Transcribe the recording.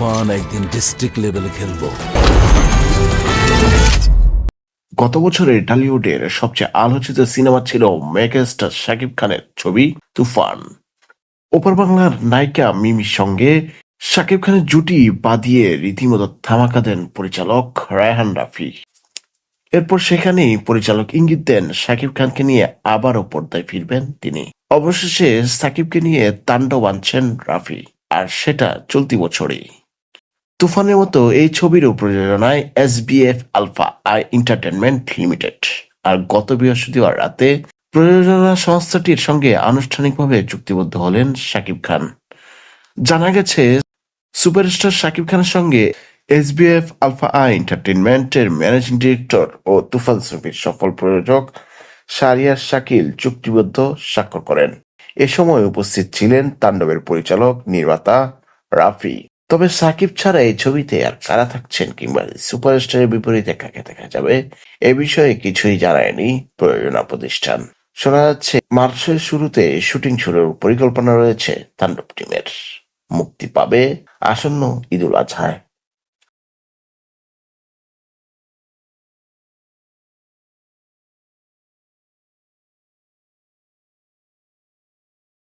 তুফান একদিন ডিস্ট্রিক্ট লেভেলে খেলব। গত বছরের টলিউডের সবচেয়ে আলোচিত সিনেমা ছিল মেগাস্টার শাকিব খানের ছবি তুফান। ওপার বাংলার নায়িকা মিমির সঙ্গে শাকিব খানের জুটি বাদিয়ে রীতিমতো ধামাকা দেন পরিচালক রায়হান রাফি। এরপর সেখানেই পরিচালক ইঙ্গিত দেন শাকিব খানকে নিয়ে আবারও পর্দায় ফিরবেন তিনি। অবশেষে সাকিবকে নিয়ে তাণ্ডব আনছেন রাফি, আর সেটা চলতি বছরেই। তুফানের মতো এই ছবিরও প্রযোজনায় S V F alpha I entertainment limited. আর গত বৃহস্পতিবার রাতে প্রযোজনা সংস্থাটির সঙ্গে আনুষ্ঠানিকভাবে চুক্তিবদ্ধ হলেন শাকিব খান। জানা গেছে, সুপারস্টার শাকিব খানের সঙ্গে S S V F, alpha I এন্টারটেনমেন্টের ম্যানেজিং ডিরেক্টর ও তুফান ছবির সফল প্রযোজক শারিয়ার শাকিল চুক্তিবদ্ধ স্বাক্ষর করেন। এ সময় উপস্থিত ছিলেন তাণ্ডবের পরিচালক নির্মাতা রাফি। তবে সাকিব ছাড়া এই ছবিতে আর কারা থাকছেন কিংবা সুপারস্টারের বিপরীতে কাকে দেখা যাবে, এ বিষয়ে কিছুই জানায়নি প্রযোজনা প্রতিষ্ঠান। শোনা যাচ্ছে, মার্চের শুরুতে শুটিং শুরুর পরিকল্পনা রয়েছে তাণ্ডব টিমের। মুক্তি পাবে আসন্ন ঈদুল আজহায়।